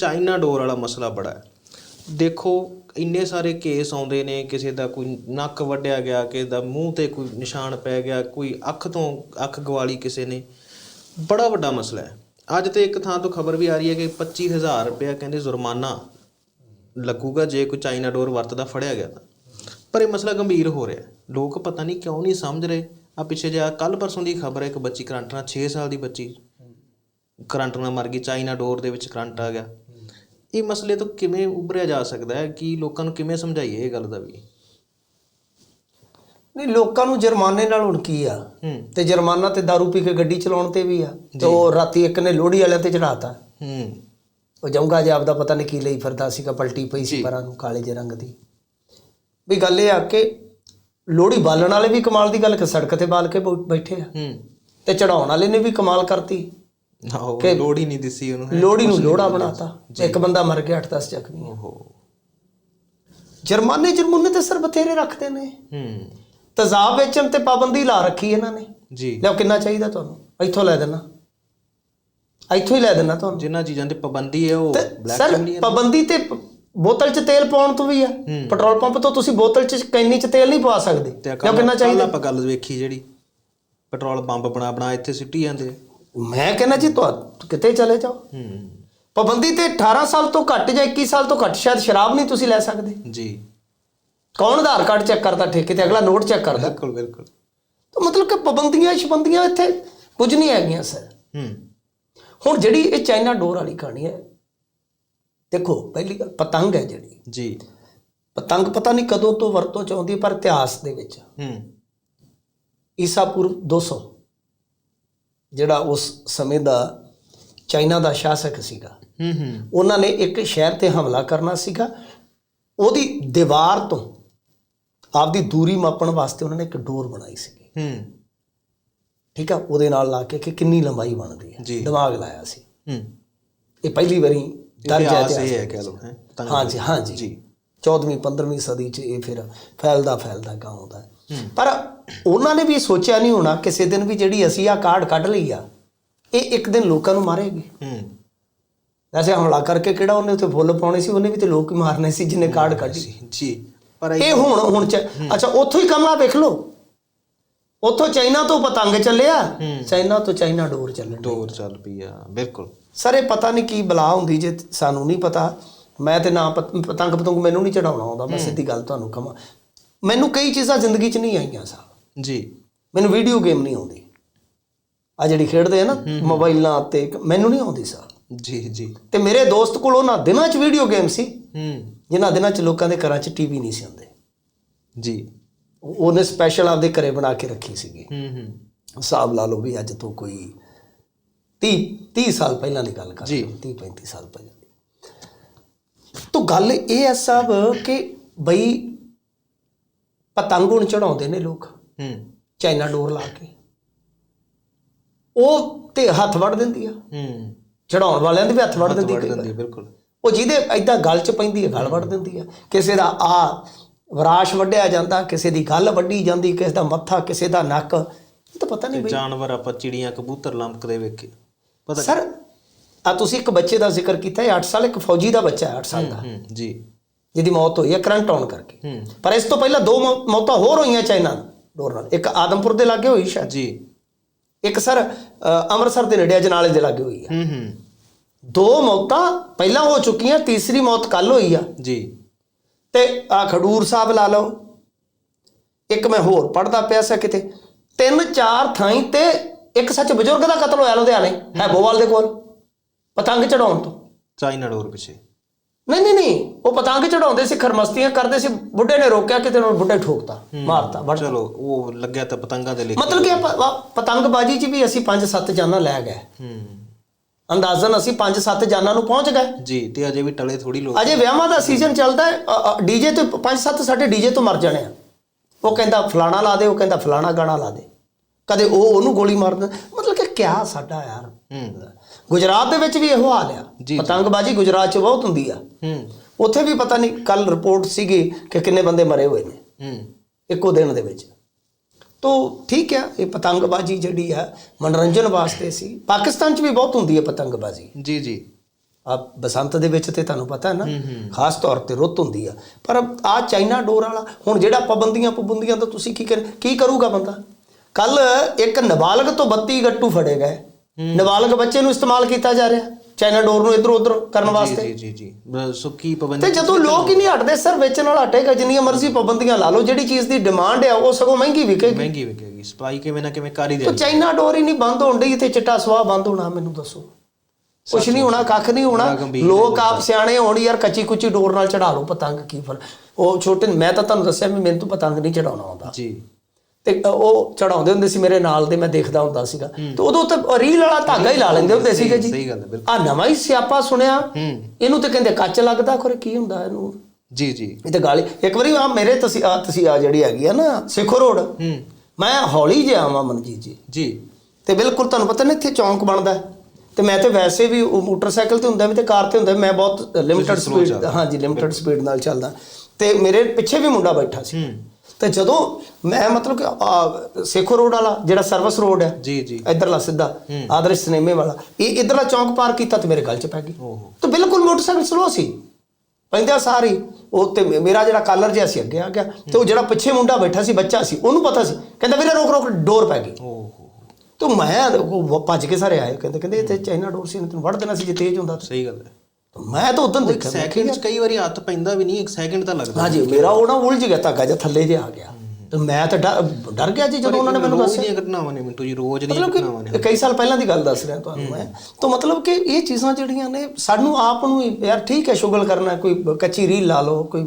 China ਡੋਰ ਵਾਲਾ ਮਸਲਾ ਬੜਾ ਹੈ। ਦੇਖੋ, ਇੰਨੇ ਸਾਰੇ ਕੇਸ ਆਉਂਦੇ ਨੇ, ਕਿਸੇ ਦਾ ਕੋਈ ਨੱਕ ਵੱਢਿਆ ਗਿਆ, ਕਿਸੇ ਦਾ ਮੂੰਹ ਤੇ ਕੋਈ ਨਿਸ਼ਾਨ ਪੈ ਗਿਆ, ਕੋਈ ਅੱਖ ਤੋਂ ਅੱਖ ਗਵਾਲੀ ਕਿਸੇ ਨੇ। ਬੜਾ ਵੱਡਾ ਮਸਲਾ ਹੈ। ਅੱਜ ਤੇ ਇੱਕ ਥਾਂ ਤੋਂ ਖਬਰ ਵੀ ਆ ਰਹੀ ਹੈ ਕਿ 25000 ਰੁਪਇਆ ਕਹਿੰਦੇ ਜੁਰਮਾਨਾ ਲੱਗੂਗਾ ਜੇ ਕੋਈ ਚਾਈਨਾ ਡੋਰ ਵਰਤਦਾ ਫੜਿਆ ਗਿਆ ਤਾਂ। ਪਰ ਇਹ ਮਸਲਾ ਗੰਭੀਰ ਹੋ ਰਿਹਾ ਲੋਕ ਪਤਾ ਨਹੀਂ ਕਿਉਂ ਨਹੀਂ ਸਮਝ ਰਹੇ। ਆ ਪਿੱਛੇ ਜਿਹਾ ਕੱਲ ਪਰਸੋਂ ਦੀ ਖਬਰ ਹੈ, ਇੱਕ ਬੱਚੀ ਕਰੰਟ ਨਾਲ 6 ਸਾਲ ਦੀ ਬੱਚੀ ਕਰੰਟ ਨਾਲ ਮਰ ਗਈ, ਚਾਈਨਾ ਡੋਰ ਦੇ ਵਿੱਚ ਕਰੰਟ ਆ ਗਿਆ। ਇਹ ਮਸਲੇ ਤੋਂ ਕਿਵੇਂ ਉਭਰਿਆ ਜਾ ਸਕਦਾ ਹੈ? ਕਿ ਲੋਕਾਂ ਨੂੰ ਕਿਵੇਂ ਸਮਝਾਈਏ ਇਹ ਗੱਲ ਦਾ ਵੀ? ਨਹੀਂ ਲੋਕਾਂ ਨੂੰ ਜੁਰਮਾਨੇ ਨਾਲ ਹੁਣ ਕੀ ਆ? ਤੇ ਜੁਰਮਾਨਾ ਤੇ दारू ਪੀ ਕੇ ਗੱਡੀ ਚਲਾਉਣ ਤੇ ਵੀ ਆ। ਤੇ ਉਹ ਰਾਤੀ ਇੱਕ ਨੇ ਲੋਹੜੀ ਵਾਲਿਆਂ ਤੇ ਚੜਾਤਾ ਹੂੰ। ਉਹ ਜੰਗਾ ਜਾਬ ਦਾ ਪਤਾ ਨਹੀਂ ਕੀ ਲਈ ਫਿਰਦਾ ਸੀਗਾ ਪਲਟੀ ਪਈ ਸੀ ਪਰਾਂ ਨੂੰ ਕਾਲੇ ਜਿਹੇ ਰੰਗ ਦੀ। ਵੀ ਗੱਲ ਇਹ ਆ ਕਿ ਲੋਹੜੀ ਬਾਲਣ ਵਾਲੇ ਵੀ ਕਮਾਲ ਦੀ ਗੱਲ ਕਿ ਸੜਕ ਤੇ ਬਾਲ ਕੇ ਬੈਠੇ ਆ। ਹੂੰ। ਤੇ ਚੜਾਉਣ ਵਾਲੇ ਨੇ ਵੀ ਕਮਾਲ ਕਰਤੀ। ਆਹੋ ਲੋੜ ਹੀ ਨਹੀਂ ਦਿਸੀ ਉਹਨੂੰ ਲੋਹੜੀ ਨੂੰ ਲੋਹੜਾ ਬਣਾਤਾ। ਇੱਕ ਬੰਦਾ ਮਰ ਗਿਆ 8-10 ਜ਼ਖਮੀ। ਓਹੋ। ਜੁਰਮਾਨੇ ਜੁਰਮਾਨੇ ਤੇ ਸਰ ਬਥੇਰੇ ਰੱਖਦੇ ਨੇ। ਹੂੰ। ਤਜ਼ਾਬ ਵੇਚਣ ਤੇ ਪਾਬੰਦੀ ਲਾ ਰੱਖੀ ਇਹਨਾਂ ਨੇ। ਜੀ। ਲਿਓ ਕਿੰਨਾ ਚਾਹੀਦਾ ਤੁਹਾਨੂੰ? ਇੱਥੋਂ ਲੈ ਦੇਣਾ। ਇੱਥੋਂ ਹੀ ਲੈ ਦੇਣਾ ਤੁਹਾਨੂੰ। ਜਿਨ੍ਹਾਂ ਚੀਜ਼ਾਂ ਤੇ ਪਾਬੰਦੀ ਹੈ ਉਹ ਬਲੈਕ ਸਰ ਪਾਬੰਦੀ ਤੇ ਪ- ਬੋਤਲ 'ਚ ਤੇਲ ਪਾਉਣ ਤੋਂ ਵੀ ਆ। ਪੈਟਰੋਲ ਪੰਪ ਤੋਂ ਤੁਸੀਂ ਬੋਤਲ 'ਚ ਕੈਨੀ 'ਚ ਤੇਲ ਨਹੀਂ ਪਵਾ ਸਕਦੇ। ਲਿਓ ਕਿੰਨਾ ਚਾਹੀਦਾ? ਆਪਾਂ ਗੱਲ ਵੇਖੀ ਜਿਹੜੀ। ਪੈਟਰੋਲ ਪੰਪ ਬਣਾ ਬਣਾ ਇੱਥੇ ਸਿੱਟੀ ਜਾਂਦੇ ਆ। ਮੈਂ ਕਹਿੰਦਾ ਜੀ ਤੁਹਾ ਕਿਤੇ ਚਲੇ ਜਾਓ। ਹੂੰ। ਪਾਬੰਦੀ ਤੇ 18 ਸਾਲ ਤੋਂ ਘੱਟ ਜਾਂ 21 ਸਾਲ ਤੋਂ ਘੱਟ ਸ਼ਾਇਦ ਸ਼ਰਾਬ ਨਹੀਂ ਤੁਸੀਂ ਲੈ ਸਕਦੇ। ਜੀ। ਕੌਣ ਆਧਾਰ ਕਾਰਡ ਚੈੱਕ ਕਰਦਾ ਠੇਕੇ ਤੇ? ਅਗਲਾ ਨੋਟ ਚੈੱਕ ਕਰਦਾ। ਬਿਲਕੁਲ ਬਿਲਕੁਲ। ਤਾਂ ਮਤਲਬ ਕਿ ਪਾਬੰਦੀਆਂ ਸ਼ਬੰਦੀਆਂ ਇੱਥੇ ਕੁਝ ਨਹੀਂ ਹੈਗੀਆਂ ਸਰ। ਹੂੰ। ਹੁਣ ਜਿਹੜੀ ਇਹ ਚਾਈਨਾ ਡੋਰ ਵਾਲੀ ਕਹਾਣੀ ਹੈ ਦੇਖੋ ਪਹਿਲੀ ਗੱਲ ਪਤੰਗ ਹੈ ਜਿਹੜੀ। ਜੀ। ਪਤੰਗ ਪਤਾ ਨਹੀਂ ਕਦੋਂ ਤੋਂ ਵਰਤੋਂ ਚ ਆਉਂਦੀ ਹੈ, ਪਰ ਇਤਿਹਾਸ ਦੇ ਵਿੱਚ। ਹੂੰ। ਈਸਾ ਪੂਰਵ 200 ਜਿਹੜਾ ਉਸ ਸਮੇਂ ਦਾ ਚਾਈਨਾ ਦਾ ਸ਼ਾਸਕ ਸੀਗਾ। ਹੂੰ ਹੂੰ। ਉਹਨਾਂ ਨੇ ਇੱਕ ਸ਼ਹਿਰ ਤੇ ਹਮਲਾ ਕਰਨਾ ਸੀਗਾ। ਉਹਦੀ ਦੀਵਾਰ ਤੋਂ ਆਪਦੀ ਦੂਰੀ ਮਾਪਣ ਵਾਸਤੇ ਉਹਨਾਂ ਨੇ ਇੱਕ ਡੋਰ ਬਣਾਈ ਸੀਗੀ। ਹੂੰ। ਠੀਕ ਆ? ਉਹਦੇ ਨਾਲ ਲਾ ਕੇ ਕਿ ਕਿੰਨੀ ਲੰਬਾਈ ਬਣਦੀ ਹੈ। ਦਿਮਾਗ ਲਾਇਆ ਸੀ। ਹੂੰ। ਇਹ ਪਹਿਲੀ ਵਾਰੀ ਦਰਜ ਹੈ ਹੈ ਕਹਿ। ਲਓ ਹੈ। ਹਾਂਜੀ ਹਾਂਜੀ। ਜੀ। 14ਵੀਂ 15ਵੀਂ ਸਦੀ 'ਚ ਇਹ ਫਿਰ ਫੈਲਦਾ ਫੈਲਦਾ ਗਾ ਆਉਂਦਾ ਪਰ ਉਹਨਾਂ ਨੇ ਵੀ ਸੋਚਿਆ ਨਹੀਂ ਹੋਣਾ ਕਿਸੇ ਦਿਨ ਵੀ ਜਿਹੜੀ ਅਸੀਂ ਆ ਕਾਰਡ ਕੱਢ ਲਈ ਆ ਇਹ ਇੱਕ ਦਿਨ ਲੋਕਾਂ ਨੂੰ ਮਾਰੇਗੀ। ਹੂੰ। ਵੈਸੇ ਹਮਲਾ ਕਰਕੇ ਕਿਹੜਾ ਉਹਨੇ ਉੱਥੇ ਫੁੱਲ ਪਾਉਣੇ ਸੀ ਉਹਨੇ ਵੀ ਤੇ ਲੋਕ ਹੀ ਮਾਰਨੇ ਸੀ ਜਿਹਨੇ ਕਾਰਡ ਕੱਢੀ ਜੀ ਪਰ ਇਹ ਹੁਣ ਹੁਣ ਚ- ਅੱਛਾ ਉੱਥੋਂ ਹੀ ਕਮਲਾ ਵੇਖ ਲਓ। ਉੱਥੋਂ ਚਾਈਨਾ ਤੋਂ ਪਤੰਗ ਚੱਲਿਆ ਚਾਈਨਾ ਤੋਂ ਚਾਈਨਾ ਡੋਰ ਚੱਲਣ ਡੋਰ ਚੱਲ ਪਈ ਆ ਬਿਲਕੁਲ। ਸਰ ਇਹ ਪਤਾ ਨਹੀਂ ਕੀ ਬਲਾ ਹੁੰਦੀ ਜੇ ਸਾਨੂੰ ਨਹੀਂ ਪਤਾ। ਮੈਂ ਤੇ ਨਾ ਪਤ- ਪਤੰਗ ਪਤੰਗ ਮੈਨੂੰ ਨਹੀਂ ਚੜਾਉਣਾ ਆਉਂਦਾ ਮੈਂ ਸਿੱਧੀ ਗੱਲ ਤੁਹਾਨੂੰ ਕਹਾਂ। ਮੈਨੂੰ ਕਈ ਚੀਜ਼ਾਂ ਜ਼ਿੰਦਗੀ 'ਚ ਨਹੀਂ ਆਈਆਂ ਸਾਹਿਬ ਜੀ। ਮੈਨੂੰ ਵੀਡੀਓ ਗੇਮ ਨਹੀਂ ਆਉਂਦੀ। ਆ ਜਿਹੜੀ ਖੇਡਦੇ ਆ ਨਾ ਮੋਬਾਈਲਾਂ ਇੱਕ- ਮੈਨੂੰ ਨਹੀਂ ਆਉਂਦੀ ਸਾਹਿਬ ਜੀ ਜੀ। ਤੇ ਮੇਰੇ ਦੋਸਤ ਕੋਲ ਉਹਨਾਂ ਦਿਨਾਂ 'ਚ ਵੀਡੀਓ ਗੇਮ ਸੀ ਹੂੰ। ਜਿਨ੍ਹਾਂ ਦਿਨਾਂ 'ਚ ਲੋਕਾਂ ਦੇ ਘਰਾਂ 'ਚ ਟੀਵੀ ਨਹੀਂ ਸੀ ਹੁੰਦੇ ਜੀ। ਉਹ- ਉਹਨੇ ਸਪੈਸ਼ਲ ਆਪਦੇ ਘਰੇ ਬਣਾ ਕੇ ਰੱਖੀ ਸੀਗੀ। ਹੂੰ ਹੂੰ। ਹਿਸਾਬ ਲਾ ਲਓ ਵੀ ਅੱਜ ਤੋਂ ਕੋਈ 30 30 ਸਾਲ ਪਹਿਲਾਂ ਦੀ ਗੱਲ ਕਰ ਜੀ। 30 35 ਸਾਲ ਪਹਿਲਾਂ ਤਾਂ ਗੱਲ ਇਹ ਹੈ ਸਾਹਿਬ ਕਿ ਬਈ ਪਤੰਗ ਹੁਣ ਚੜਾਉਂਦੇ ਨੇ ਲੋਕ। ਹੂੰ। ਚਾਈਨਾ ਡੋਰ ਲਾ ਕੇ। ਉਹ ਤੇ ਹੱਥ ਵੜ ਦਿੰਦੀ ਆ। ਹੂੰ। ਚੜਾਉਣ ਵਾਲਿਆਂ ਦੇ ਵੀ ਹੱਥ ਵੜ ਦਿੰਦੀ ਬਿਲਕੁਲ। ਉਹ ਜਿਹਦੇ ਐਦਾਂ ਗਲ 'ਚ ਪੈਂਦੀ ਹੈ ਗਲ ਵੜ ਦਿੰਦੀ ਆ। ਕਿਸੇ ਦਾ ਆ ਵਿਰਾਸ਼ ਵੱਢਿਆ ਜਾਂਦਾ ਕਿਸੇ ਦੀ ਗੱਲ ਵੱਢੀ ਜਾਂਦੀ ਕਿਸੇ ਦਾ ਮੱਥਾ ਕਿਸੇ ਦਾ ਨੱਕ। ਇਹ ਤਾਂ ਪਤਾ ਨਹੀਂ ਤੇ ਜਾਨਵਰ ਆਪਾਂ ਚਿੜੀਆਂ ਕਬੂਤਰ ਲੰਕਦੇ ਵੇਖੇ। ਪਤਾ ਸਰ ਆ ਤੁਸੀਂ ਇੱਕ ਬੱਚੇ ਦਾ ਜ਼ਿਕਰ ਕੀਤਾ ਹੈ 8 ਸਾਲ ਇੱਕ ਫੌਜੀ ਦਾ ਬੱਚਾ ਹੈ 8 ਸਾਲ ਦਾ। ਜੀ। ਜਿਹਦੀ ਮੌਤ ਹੋਈ ਹੈ ਕਰੰਟ ਆਉਣ ਕਰਕੇ। ਹੂੰ। ਪਰ ਇਸ ਤੋਂ ਪਹਿਲਾਂ ਦੋ ਮੌਤਾਂ ਹੋਰ ਹੋਈਆਂ ਚਾਈਨਾ ਡੋਰ ਨਾਲ। ਇੱਕ ਆਦਮਪੁਰ ਦੇ ਲਾਗੇ ਹੋਈ ਸ਼ਾਇਦ। ਜੀ। ਇੱਕ ਸਰ ਅੰਮ੍ਰਿਤਸਰ ਦੇ ਨੇੜੇ ਅਜਨਾਲੇ ਦੇ ਲਾਗੇ ਹੋਈ ਹੈ ਹੂੰ ਹੂੰ। ਦੋ ਮੌਤਾਂ ਪਹਿਲਾਂ ਹੋ ਚੁੱਕੀਆਂ ਤੀਸਰੀ ਮੌਤ ਕੱਲ ਹੋਈ ਆ। ਜੀ। ਤੇ ਆ ਖਡੂਰ ਸਾਹਿਬ ਲਾ ਲਓ। ਇੱਕ ਮੈਂ ਹੋਰ ਪੜਦਾ ਪਿਆ ਸੀ ਕਿਤੇ। ਤਿੰਨ ਚਾਰ ਥਾਈਂ ਤੇ ਇੱਕ ਸੱਚ ਬਜ਼ੁਰਗ ਦਾ ਕਤਲ ਹੋਇਆ ਲੁਧਿਆਣੇ ਹੈਬੋਵਾਲ ਦੇ ਕੋਲ ਪਤੰਗ ਚੜਾਉਣ ਤੋਂ। ਚਾਈਨਾ ਡੋਰ ਪਿੱਛੇ। ਨਹੀਂ ਨਹੀਂ ਨਹੀਂ। ਉਹ ਪਤੰਗ ਚੜਾਉਂਦੇ ਸੀ ਖਰਮਸਤੀਆਂ ਕਰਦੇ ਸੀ ਬੁੱਢੇ ਨੇ ਰੋਕਿਆ ਕਿਤੇ ਨੂੰ ਬੁੱਢੇ ਠੋਕਤਾ ਮਾਰਤਾ ਵੜ ਚਲੋ ਉਹ ਲੱਗਿਆ ਤਾਂ ਪਤੰਗਾਂ ਦੇ ਲਿਖ ਮਤਲਬ ਕਿ ਪਤੰਗਬਾਜ਼ੀ 'ਚ ਵੀ ਅਸੀਂ 5-7 ਜਾਨਾਂ ਲੈ ਗਏ। ਹੂੰ। ਅੰਦਾਜ਼ਨ ਅਸੀਂ 5-7 ਜਾਨਾਂ ਨੂੰ ਪਹੁੰਚ ਗਏ। ਜੀ ਤੇ ਅਜੇ ਵੀ ਟਲੇ ਥੋੜੀ ਲੋਕ ਅਜੇ ਵਿਆਹਾਂ ਦਾ ਸੀਜ਼ਨ ਚੱਲਦਾ ਹੈ ਡੀਜੇ ਤੇ 5-7 ਸਾਡੇ ਡੀਜੇ ਤੋਂ ਮਰ ਜਾਣੇ ਆ। ਉਹ ਕਹਿੰਦਾ ਫਲਾਣਾ ਲਾ ਦੇ ਉਹ ਕਹਿੰਦਾ ਫਲਾਣਾ ਗਾਣਾ ਲਾ ਦੇ। ਕਦੇ ਉਹ ਉਹਨੂੰ ਗੋਲੀ ਮਾਰ ਦਿੰਦਾ। ਮਤਲਬ ਕਿ ਕਿਆ ਸਾਡਾ ਯਾਰ। ਹੂੰ। ਗੁਜਰਾਤ ਦੇ ਵਿੱਚ ਵੀ ਇਹੋ ਹਾਲ ਆ। ਪਤੰਗਬਾਜ਼ੀ ਗੁਜਰਾਤ 'ਚ ਬਹੁਤ ਹੁੰਦੀ ਆ। ਹੂੰ। ਉੱਥੇ ਵੀ ਪਤਾ ਨਹੀਂ ਕੱਲ ਰਿਪੋਰਟ ਸੀਗੀ ਕਿ ਕਿੰਨੇ ਬੰਦੇ ਮਰੇ ਹੋਏ ਨੇ। ਹੂੰ। ਇੱਕੋ ਦਿਨ ਦੇ ਵਿੱਚ। ਤੋ ਠੀਕ ਹੈ ਇਹ ਪਤੰਗਬਾਜ਼ੀ ਜਿਹੜੀ ਆ ਮਨੋਰੰਜਨ ਵਾਸਤੇ ਸੀ। ਪਾਕਿਸਤਾਨ 'ਚ ਵੀ ਬਹੁਤ ਹੁੰਦੀ ਹੈ ਪਤੰਗਬਾਜ਼ੀ। ਜੀ ਜੀ। ਆ ਬਸੰਤ ਦੇ ਵਿੱਚ ਤੇ ਤੁਹਾਨੂੰ ਪਤਾ ਹੈ ਨਾ ਖਾਸ ਤੌਰ ਤੇ ਰੁੱਤ ਹੁੰਦੀ ਆ। ਪਰ ਆ ਚਾਈਨਾ ਡੋਰ ਵਾਲਾ ਹੁਣ ਜਿਹੜਾ ਪਾਬੰਦੀਆਂ ਪਾਬੰਦੀਆਂ ਤਾਂ ਤੁਸੀਂ ਕੀ ਕਰ ਕੀ ਕਰੂਗਾ ਬੰਦਾ? ਕੱਲ ਇੱਕ ਨਾਬਾਲਗ ਤੋਂ 32 ਗੱਟੂ ਫੜੇ ਗਏ। ਨਾਬਾਲਗ ਬੱਚੇ ਨੂੰ ਇਸਤੇਮਾਲ ਕੀਤਾ ਜਾ ਰਿਹਾ ਚਾਈਨਾ ਡੋਰ ਨੂੰ ਇਧਰ ਉਧਰ ਕਰਨ ਵਾਸਤੇ। ਜੀ ਜੀ। ਜੀ ਸੁੱਕੀ ਤੇ ਪਾਬੰਦੀ ਜਦੋਂ ਲੋਕ ਹੀ ਨਹੀਂ ਹਟਦੇ ਸਰ ਵੇਚਣ ਵਾਲਾ ਹਟੇਗਾ ਜਿੰਨੀਆਂ ਮਰਜ਼ੀ ਪਾਬੰਦੀਆਂ ਲਾ ਲਓ ਜਿਹੜੀ ਚੀਜ਼ ਦੀ ਡਿਮਾਂਡ ਹੈ ਉਹ ਸਗੋਂ ਮਹਿੰਗੀ ਵਿਕੇਗੀ। ਮਹਿੰਗੀ ਵਿਕੇਗੀ। ਸਪਲਾਈ ਕਿਵੇਂ ਨਾ ਕਿਵੇਂ ਕਰ ਹੀ ਤੋ ਚਾਈਨਾ ਡੋਰ ਹੀ ਨਹੀਂ ਬੰਦ ਹੋਣ ਡਈ ਤੇ ਚਿੱਟਾ ਸਵਾਹ ਬੰਦ ਹੋਣਾ ਮੈਨੂੰ ਦੱਸੋ। ਕੁਛ ਨਹੀਂ ਹੋਣਾ ਕੱਖ ਨਹੀਂ ਹੋਣਾ। ਲੋਕ ਆਪ ਸਿਆਣੇ ਹੋਣ ਯਾਰ ਕੱਚੀ ਕੁੱਚੀ ਡੋਰ ਨਾਲ ਚੜਾ ਲਓ ਪਤੰਗ ਕੀ ਫਲ। ਉਹ ਛੋਟੇ ਮੈਂ ਤਾਂ ਤੁਹਾਨੂੰ ਦੱਸਿਆ ਵੀ ਮੈਨੂੰ ਤਾਂ ਪਤੰਗ ਨਹੀਂ ਚੜਾਉਣਾ ਆਉਂਦਾ। ਜੀ। ਤੇ ਉਹ ਚੜਾਉਂਦੇ ਹੁੰਦੇ ਸੀ ਮੇਰੇ ਨਾਲ ਦੇ ਮੈਂ ਦੇਖਦਾ ਹੁੰਦਾ ਸੀਗਾ। ਤੇ ਉਦੋਂ ਤੇ ਰੀਲ ਵਾਲਾ ਧਾਗਾ ਹੀ ਲਾ ਲੈਂਦੇ ਹੁੰਦੇ ਸੀਗੇ ਜੀ। ਸਹੀ ਗੱਲ ਹੈ ਬਿਲਕੁਲ। ਆ ਨਵਾਂ ਹੀ ਸਿਆਪਾ ਸੁਣਿਆ। ਇਹਨੂੰ ਤੇ ਕਹਿੰਦੇ ਕੱਚ ਲੱਗਦਾ ਖਰੇ ਕੀ ਹੁੰਦਾ ਇਹਨੂੰ? ਜੀ ਜੀ। ਇਹ ਤੇ ਗਾਲੀ ਇੱਕ ਵਾਰੀ ਆ ਮੇਰੇ ਤੁਸੀਂ ਆ ਤੁਸੀਂ ਆ ਜਿਹੜੀ ਹੈਗੀ ਆ ਨਾ ਸਿੱਖੋ ਰੋਡ। ਮੈਂ ਹੌਲੀ ਜਿਹਾ ਆਵਾਂ ਮਨਜੀਤ ਜੀ। ਜੀ। ਤੇ ਬਿਲਕੁਲ ਤੁਹਾਨੂੰ ਪਤਾ ਨਾ ਇੱਥੇ ਚੌਂਕ ਬਣਦਾ। ਤੇ ਮੈਂ ਤੇ ਵੈਸੇ ਵੀ ਉਹ ਮੋਟਰਸਾਈਕਲ ਤੇ ਹੁੰਦਾ ਵੀ ਤੇ ਕਾਰ ਤੇ ਹੁੰਦਾ ਮੈਂ ਬਹੁਤ ਲਿਮਟਿਡ ਸਪੀਡ ਹਾਂਜੀ ਲਿਮਟਿਡ ਸਪੀਡ ਨਾਲ ਚੱਲਦਾ। ਤੇ ਮੇਰੇ ਪਿੱਛੇ ਵੀ ਮੁੰਡਾ ਬੈਠਾ ਸੀ। ਤੇ ਜਦੋਂ ਮੈਂ ਮਤਲਬ ਕਿ ਸੇਖੋ ਰੋਡ ਵਾਲਾ ਜਿਹੜਾ ਸਰਵਿਸ ਰੋਡ ਹੈ ਜੀ ਜੀ। ਇਧਰਲਾ ਸਿੱਧਾ ਆਦਰਸ਼ ਸਿਨੇਮੇ ਵਾਲਾ ਇਹ ਇਧਰਲਾ ਚੌਂਕ ਪਾਰ ਕੀਤਾ ਤੇ ਮੇਰੇ ਗਲ 'ਚ ਪੈ ਗਈ। ਤੇ ਬਿਲਕੁਲ ਮੋਟਰਸਾਈਕਲ ਸਲੋ ਸੀ। ਪੈਂਦਾ ਸਾਰੀ ਉਹ ਤੇ ਮੇਰਾ ਜਿਹੜਾ ਕਾਲਰ ਜਿਹਾ ਸੀ ਅੱਗੇ ਆ ਗਿਆ। ਤੇ ਉਹ ਜਿਹੜਾ ਪਿੱਛੇ ਮੁੰਡਾ ਬੈਠਾ ਸੀ ਬੱਚਾ ਸੀ ਉਹਨੂੰ ਪਤਾ ਸੀ। ਕਹਿੰਦਾ ਵੀਰੇ ਰੋਕ ਰੋਕ ਡੋਰ ਪੈ ਗਈ। ਤੇ ਮੈਂ ਉਹ ਭੱਜ ਕੇ ਸਾਰੇ ਆਏ। ਕਹਿੰਦੇ ਕਹਿੰਦੇ ਇੱਥੇ ਚਾਈਨਾ ਡੋਰ ਸੀ ਤੈਨੂੰ ਵੜ ਦੇਣਾ ਸੀ ਜੇ ਤੇਜ਼ ਹੁੰਦਾ। ਸਹੀ ਗੱਲ ਹੈ। ਮੈਂ ਤਾਂ ਉਦੋਂ ਦੇਖਿਆ ਸੈਕਿੰਡ ਚ ਕਈ ਵਾਰੀ ਹੱਥ ਪੈਂਦਾ ਵੀ ਨਹੀਂ ਇੱਕ ਸੈਕਿੰਡ ਤਾਂ ਲੱਗਦਾ ਹਾਂਜੀ ਮੇਰਾ ਉਹ ਨਾ ਉਲਝ ਗਿਆ ਧਾਗਾ ਜਿਹਾ ਥੱਲੇ ਜਿਹਾ ਆ ਗਿਆ। ਤੇ ਮੈਂ ਤਾਂ ਡਰ ਗਿਆ ਜੀ ਜਦੋਂ ਉਹਨਾਂ ਨੇ ਮੈਨੂੰ ਰੋਜ਼ ਦੱਸਿਆ। ਦੀਆਂ ਘਟਨਾਵਾਂ ਨੇ ਮਿੰਟੂ ਜੀ ਰੋਜ਼ ਦੀਆਂ ਮਤਲਬ ਘਟਨਾਵਾਂ ਨੇ। ਕਿ ਕਈ ਸਾਲ ਪਹਿਲਾਂ ਦੀ ਗੱਲ ਦੱਸ ਰਿਹਾ ਤੁਹਾਨੂੰ ਮੈਂ। ਤਾਂ ਮਤਲਬ ਕਿ ਇਹ ਚੀਜ਼ਾਂ ਜਿਹੜੀਆਂ ਨੇ ਸਾਨੂੰ ਆਪ ਨੂੰ ਯਾਰ ਠੀਕ ਹੈ ਸ਼ੁਗਲ ਕਰਨਾ ਕੋਈ ਕੱਚੀ ਰੀਲ ਲਾ ਲਓ ਕੋਈ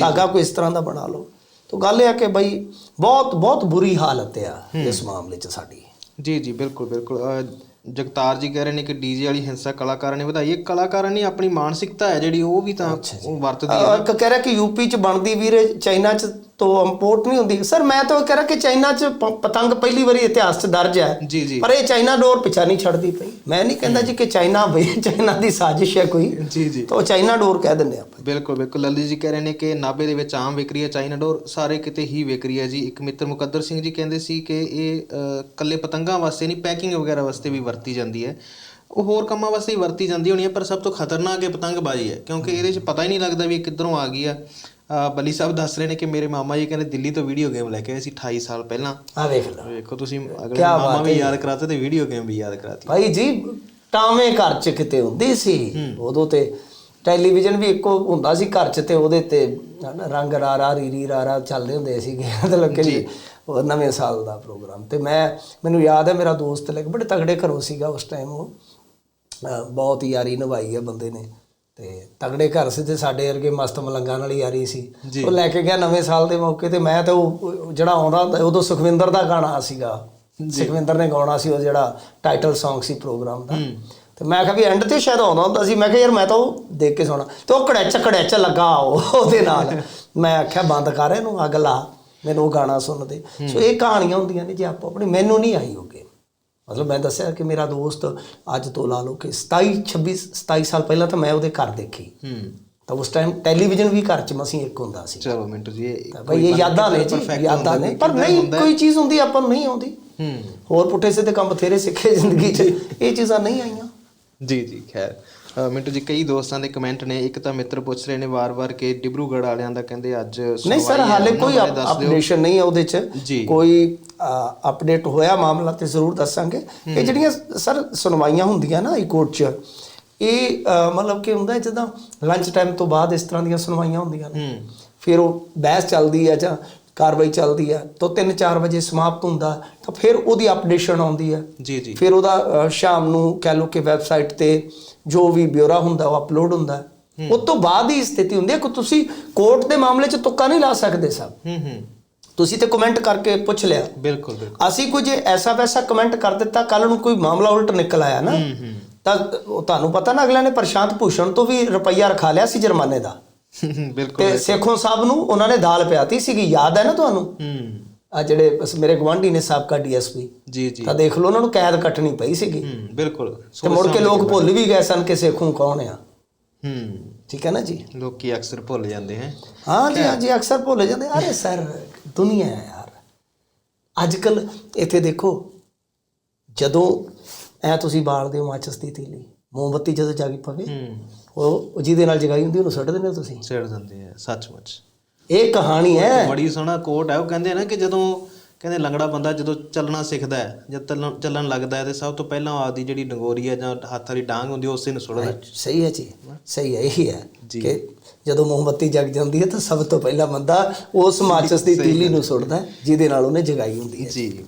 ਧਾਗਾ ਕੋਈ ਇਸ ਤਰ੍ਹਾਂ ਦਾ ਬਣਾ ਲਓ। ਤਾਂ ਗੱਲ ਇਹ ਆ ਕਿ ਬਈ ਬਹੁਤ ਬਹੁਤ ਬੁਰੀ ਹਾਲਤ ਆ ਇਸ ਮਾਮਲੇ 'ਚ ਸਾਡੀ। ਜੀ ਜੀ ਬਿਲਕੁਲ ਬਿਲਕੁਲ। ਜਗਤਾਰ ਜੀ ਕਹਿ ਰਹੇ ਨੇ ਕਿ ਡੀਜੇ ਵਾਲੀ ਹਿੰਸਾ ਕਲਾਕਾਰਾਂ ਨੇ ਵਧਾਈ ਹੈ। ਕਲਾਕਾਰਾਂ ਨੇ ਆਪਣੀ ਮਾਨਸਿਕਤਾ ਹੈ ਜਿਹੜੀ ਉਹ ਵੀ ਤਾਂ ਉਹ ਵਰਤਦੀ ਹੈ ਕਹਿ ਰਿਹਾ ਕਿ ਯੂਪੀ 'ਚ ਬਣਦੀ ਵੀਰੇ ਚਾਈਨਾ 'ਚ ਤੋਂ ਇੰਪੋਰਟ ਨਹੀਂ ਹੁੰਦੀ। ਸਰ ਮੈਂ ਤਾਂ ਇਹ ਕਹਿ ਰਿਹਾ ਕਿ ਚਾਈਨਾ 'ਚ ਪਤੰਗ ਪਹਿਲੀ ਵਾਰੀ ਇਤਿਹਾਸ 'ਚ ਦਰਜ ਹੈ। ਜੀ ਜੀ। ਪਰ ਇਹ ਚਾਈਨਾ ਡੋਰ ਪਿੱਛਾ ਨਹੀਂ ਛੱਡਦੀ ਪਈ। ਮੈਂ ਨਹੀਂ ਕਹਿੰਦਾ ਜੀ ਕਿ ਚਾਈਨਾ ਬਈ ਚਾਈਨਾ ਦੀ ਸਾਜ਼ਿਸ਼ ਹੈ ਕੋਈ। ਜੀ ਜੀ। ਤਾਂ ਚਾਈਨਾ ਡੋਰ ਕਹਿ ਦਿੰਦੇ ਆਪਾਂ। ਬਿਲਕੁਲ ਬਿਲਕੁਲ। ਲੱਲੀ ਜੀ ਕਹਿ ਰਹੇ ਨੇ ਕਿ ਨਾਭੇ ਦੇ ਵਿੱਚ ਆਮ ਵਿਕਰੀ ਹੈ ਚਾਈਨਾ ਡੋਰ। ਸਾਰੇ ਕਿਤੇ ਹੀ ਵਿਕਰੀ ਹੈ ਜੀ। ਇੱਕ ਮਿੱਤਰ ਮੁਕੱਦਰ ਸਿੰਘ ਜੀ ਕਹਿੰਦੇ ਸੀ ਕਿ ਇਹ ਕੱਲੇ ਪਤੰਗਾਂ ਵਾਸਤੇ ਨਹੀਂ ਪੈਕਿੰਗ ਵਗੈਰਾ ਵਾਸਤੇ ਵੀ ਵਰਤੀ ਜਾਂਦੀ ਹੈ। ਉਹ ਹੋਰ ਕੰਮਾਂ ਵਾਸਤੇ ਹੀ ਵਰਤੀ ਜਾਂਦੀ ਹੋਣੀ ਹੈ ਪਰ ਸਭ ਤੋਂ ਖਤਰਨਾਕ ਇਹ ਪਤੰਗਬਾਜ਼ੀ ਹੈ। ਕਿਉਂਕਿ ਇਹਦੇ 'ਚ ਪਤਾ ਹੀ ਨਹੀਂ ਲੱਗਦਾ ਵੀ ਇਹ ਕਿੱਧਰੋਂ ਆ ਗਈ ਆ। ਬੱਲੀ ਸਾਹਿਬ ਦੱਸ ਰਹੇ ਨੇ ਕਿ ਮੇਰੇ ਮਾਮਾ ਜੀ ਕਹਿੰਦੇ ਦਿੱਲੀ ਤੋਂ ਵੀਡੀਓ ਗੇਮ ਲੈ ਕੇ ਆਏ ਸੀ 28 ਸਾਲ ਪਹਿਲਾਂ। ਆ ਵੇਖ ਲਓ ਵੇਖੋ ਤੁਸੀਂ ਅਗਲੇ ਮਾਮਾ ਵੀ। ਯਾਦ ਕਰਾਤੇ ਤੇ ਵੀਡੀਓ ਗੇਮ ਵੀ ਯਾਦ ਕਰਾਤੀ। ਭਾਈ ਜੀ ਟਾਵੇਂ ਘਰ 'ਚ ਕਿਤੇ ਹੁੰਦੀ ਸੀ। ਉਦੋਂ ਤੇ ਟੈਲੀਵਿਜ਼ਨ ਵੀ ਇੱਕੋ ਹੁੰਦਾ ਸੀ ਘਰ 'ਚ ਤੇ ਉਹਦੇ ਤੇ ਹਨਾ ਰੰਗ ਰਾਰਾ ਰੀਰੀ ਰਾਰਾ ਚੱਲਦੇ ਹੁੰਦੇ ਸੀਗੇ। ਮਤਲਬ ਕਿ ਉਹ ਨਵੇਂ ਸਾਲ ਦਾ ਪ੍ਰੋਗਰਾਮ ਤੇ ਮੈਂ ਮੈਨੂੰ ਯਾਦ ਹੈ ਮੇਰਾ ਦੋਸਤ ਲੈ ਕੇ ਬੜੇ ਤਗੜੇ ਘਰੋਂ ਸੀਗਾ ਉਸ ਟਾਈਮ ਉਹ। ਬਹੁਤ ਯਾਰੀ ਨਿਭਾਈ ਹੈ ਬੰਦੇ ਨੇ। ਤੇ ਤਗੜੇ ਘਰ ਸੀ ਤੇ ਸਾਡੇ ਵਰਗੇ ਮਸਤ ਮਲੰਗਾਂ ਨਾਲ ਹੀ ਯਾਰੀ ਸੀ। ਉਹ ਲੈ ਕੇ ਗਿਆ ਨਵੇਂ ਸਾਲ ਦੇ ਮੌਕੇ ਤੇ ਮੈਂ ਤਾਂ ਉਹ ਜਿਹੜਾ ਆਉਂਦਾ ਹੁੰਦਾ ਉਦੋਂ ਸੁਖਵਿੰਦਰ ਦਾ ਗਾਣਾ ਸੀਗਾ। ਸੁਖਵਿੰਦਰ ਨੇ ਗਾਉਣਾ ਸੀ ਉਹ ਜਿਹੜਾ ਟਾਈਟਲ Song ਸੀ ਪ੍ਰੋਗਰਾਮ ਦਾ। ਤੇ ਮੈਂ ਕਿਹਾ ਵੀ ਐਂਡ ਤੇ ਸ਼ਾਇਦ ਆਉਂਦਾ ਹੁੰਦਾ ਸੀ। ਮੈਂ ਕਿਹਾ ਯਾਰ ਮੈਂ ਤਾਂ ਉਹ ਦੇਖ ਕੇ ਸੁਣਾ। ਤੇ ਉਹ ਕੜੈਚ ਕੜੈਚ ਲੱਗਾ ਉਹ ਉਹਦੇ ਨਾਲ। ਮੈਂ ਆਖਿਆ ਬੰਦ ਕਰ ਇਹਨੂੰ ਅੱਗ ਲਾ। ਮੈਨੂੰ ਉਹ ਗਾਣਾ ਸੁਣ ਦੇ ਸੋ ਇਹ ਕਹਾਣੀਆਂ ਹੁੰਦੀਆਂ ਨੇ ਜੇ ਆਪੋ ਆਪਣੀ ਮੈਨੂੰ ਨਹੀਂ ਆਈ ਹੋਗੇ ਮਤਲਬ ਮੈਂ ਦੱਸਿਆ ਕਿ ਮੇਰਾ ਦੋਸਤ ਅੱਜ ਤੋਂ ਲਾ ਲਓ ਕਿ 27 26 27 ਸਾਲ ਪਹਿਲਾਂ ਤਾਂ ਮੈਂ ਉਹਦੇ ਘਰ ਦੇਖੀ। ਹੂੰ। ਤਾਂ ਉਸ ਟਾਈਮ ਟੈਲੀਵਿਜ਼ਨ ਵੀ ਘਰ 'ਚ ਮਸੀਂ ਇੱਕ ਹੁੰਦਾ ਸੀ। ਚਲੋ ਮਿੰਟੂ ਜੀ ਇਹ ਭਾਈ ਇਹ ਯਾਦਾਂ ਨੇ ਜੀ ਯਾਦਾਂ ਨੇ ਪਰ ਨਹੀਂ ਕੋਈ ਚੀਜ਼ ਹੁੰਦੀ ਆਪਾਂ ਨੂੰ ਨਹੀਂ ਆਉਂਦੀ। ਹੂੰ। ਹੋਰ ਪੁੱਠੇ ਸਿੱਧੇ ਕੰਮ ਬਥੇਰੇ ਸਿੱਖੇ ਜ਼ਿੰਦਗੀ 'ਚ ਇਹ ਚੀਜ਼ਾਂ ਨਹੀਂ ਆਈਆਂ। ਜੀ ਜੀ ਖੈਰ। ਮਿੰਟੂ ਜੀ ਕਈ ਦੋਸਤਾਂ ਦੇ ਕਮੈਂਟ ਨੇ ਇੱਕ ਤਾਂ ਮਿੱਤਰ ਪੁੱਛ ਰਹੇ ਨੇ ਵਾਰ-ਵਾਰ ਕਿ ਡਿਬਰੂਗੜ੍ਹ ਵਾਲਿਆਂ ਦਾ ਕਹਿੰਦੇ ਅੱਜ ਨਹੀਂ ਸਰ ਹਾਲੇ ਕੋਈ। ਅਪਡੇਸ਼ਨ ਨਹੀਂ ਹੈ ਉਹਦੇ 'ਚ। ਕੋਈ ਅਪਡੇਟ ਹੋਇਆ ਮਾਮਲਾ ਤੇ ਜ਼ਰੂਰ ਦੱਸਾਂਗੇ। ਇਹ ਜਿਹੜੀਆਂ ਸਰ ਸੁਣਵਾਈਆਂ ਹੁੰਦੀਆਂ ਨਾ ਹਾਈ ਕੋਰਟ 'ਚ ਇਹ ਮਤਲਬ ਕਿ ਹੁੰਦਾ ਜਦੋਂ ਲੰਚ ਟਾਈਮ ਤੋਂ ਬਾਅਦ ਇਸ ਤਰ੍ਹਾਂ ਦੀਆਂ ਸੁਣਵਾਈਆਂ ਹੁੰਦੀਆਂ ਨੇ। ਫਿਰ ਉਹ ਬਹਿਸ ਚੱਲਦੀ ਹੈ ਜਾਂ ਕਾਰਵਾਈ ਚੱਲਦੀ ਹੈ ਤੋਂ 3-4 ਵਜੇ ਸਮਾਪਤ ਹੁੰਦਾ ਤਾਂ ਫਿਰ ਉਹਦੀ ਅਪਡੇਸ਼ਨ ਆਉਂਦੀ ਹੈ। ਜੀ ਜੀ। ਫਿਰ ਉਹਦਾ ਸ਼ਾਮ ਨੂੰ ਕਹਿ ਲਓ ਕਿ ਵੈਬਸਾਈਟ ਤੇ ਜੋ ਵੀ ਬਿਊਰਾ ਹੁੰਦਾ ਉਹ ਅਪਲੋਡ ਹੁੰਦਾ। ਉਸ ਤੋਂ ਬਾਅਦ ਹੀ ਸਥਿਤੀ ਹੁੰਦੀ ਹੈ ਕਿ ਤੁਸੀਂ ਕੋਰਟ ਦੇ ਮਾਮਲੇ 'ਚ ਤੁੱਕਾ ਨਹੀਂ ਲਾ ਸਕਦੇ ਸਭ ਹੂੰ ਹੂੰ। ਤੁਸੀਂ ਤੇ ਕਮੈਂਟ ਕਰਕੇ ਪੁੱਛ ਲਿਆ। ਬਿਲਕੁਲ ਬਿਲਕੁਲ। ਅਸੀਂ ਕੁਝ ਐਸਾ ਵੈਸਾ ਕਮੈਂਟ ਕਰ ਦਿੱਤਾ ਕੱਲ ਨੂੰ ਕੋਈ ਮਾਮਲਾ ਉਲਟ ਨਿਕਲ ਆਇਆ ਨਾ ਤਾਂ ਤੁਹਾਨੂੰ ਪਤਾ ਨਾ ਅਗਲਿਆਂ ਨੇ ਪ੍ਰਸ਼ਾਂਤ ਭੂਸ਼ਣ ਤੋਂ ਵੀ ਰੁਪਈਆ ਰਖਾ ਲਿਆ ਸੀ ਜੁਰਮਾਨੇ ਦਾ। ਬਿਲਕੁਲ ਤੇ ਸੇਖੋਂ ਸਾਹਿਬ ਨੂੰ ਉਹਨਾਂ ਨੇ ਦਾਲ ਪਿਆਤੀ ਸੀਗੀ ਯਾਦ ਹੈ ਨਾ ਤੁਹਾਨੂੰ? ਹੂੰ। ਆ ਜਿਹੜੇ ਮੇਰੇ ਗਵਾਂਢੀ ਨੇ ਸਾਬਕਾ ਡੀਐਸਪੀ ਜੀ ਜੀ। ਤਾਂ ਦੇਖ ਲਓ ਉਹਨਾਂ ਨੂੰ ਕੈਦ ਕੱਟਣੀ ਪਈ ਸੀਗੀ। ਹੂੰ ਬਿਲਕੁਲ। ਤੇ ਮੁੜ ਕੇ ਲੋਕ ਭੁੱਲ ਵੀ ਗਏ ਸਨ ਕਿ ਸੇਖੋਂ ਕੌਣ ਆ। ਹੂੰ ਠੀਕ ਹੈ ਨਾ ਜੀ? ਲੋਕੀ ਅਕਸਰ ਭੁੱਲ ਜਾਂਦੇ ਹੈ। ਹਾਂ ਜੀ ਹਾਂ। ਜੀ ਅਕਸਰ ਭੁੱਲ ਜਾਂਦੇ ਅਰੇ ਸਰ ਦੁਨੀਆ ਹੈ ਯਾਰ। ਅੱਜ ਕੱਲ ਇੱਥੇ ਦੇਖੋ ਜਦੋਂ ਐ ਤੁਸੀਂ ਬਾਲਦੇ ਹੋ ਮਾਚਸ ਦੀ ਤੀਲੀ ਮੋਮਬੱਤੀ ਜਦੋਂ ਜਾਗੀ ਪਵੇ ਹੂੰ। ਉਹ ਜਿਹਦੇ ਨਾਲ ਜਗਾਈ ਹੁੰਦੀ ਉਹਨੂੰ ਸੁੱਟ ਦਿੰਦੇ ਹੋ ਤੁਸੀਂ? ਛੇੜ ਦਿੰਦੇ ਆ ਸੱਚਮੁੱਚ। ਇਹ ਕਹਾਣੀ ਹੈ। ਬੜੀ ਸੋਹਣਾ ਕੋਟ ਹੈ ਉਹ ਕਹਿੰਦੇ ਆ ਨਾ ਕਿ ਜਦੋਂ ਕਹਿੰਦੇ ਲੰਗੜਾ ਬੰਦਾ ਜਦੋਂ ਚੱਲਣਾ ਸਿੱਖਦਾ ਹੈ ਜਦ ਚੱਲਣ ਚੱਲਣ ਲੱਗਦਾ ਹੈ ਤੇ ਸਭ ਤੋਂ ਪਹਿਲਾਂ ਉਹ ਆਪਦੀ ਜਿਹੜੀ ਡੰਗੋਰੀ ਹੈ ਜਾਂ ਹੱਥ ਵਾਲੀ ਡਾਂਗ ਹੁੰਦੀ ਹੈ ਉਸੇ ਨੂੰ ਸੁੱਟਦਾ। ਸਹੀ ਹੈ ਜੀ ਸਹੀ ਹੈ ਇਹੀ ਹੈ ਜੀ। ਕਿ ਜਦੋਂ ਮੋਮਬੱਤੀ ਜਗ ਜਾਂਦੀ ਹੈ ਤਾਂ ਸਭ ਤੋਂ ਪਹਿਲਾਂ ਬੰਦਾ ਉਸ ਮਾਚਸ ਦੀ ਤੀਲੀ ਨੂੰ ਸੁੱਟਦਾ ਜਿਹਦੇ ਨਾਲ ਉਹਨੇ ਜਗਾਈ ਹੁੰਦੀ ਹੈ ਜੀ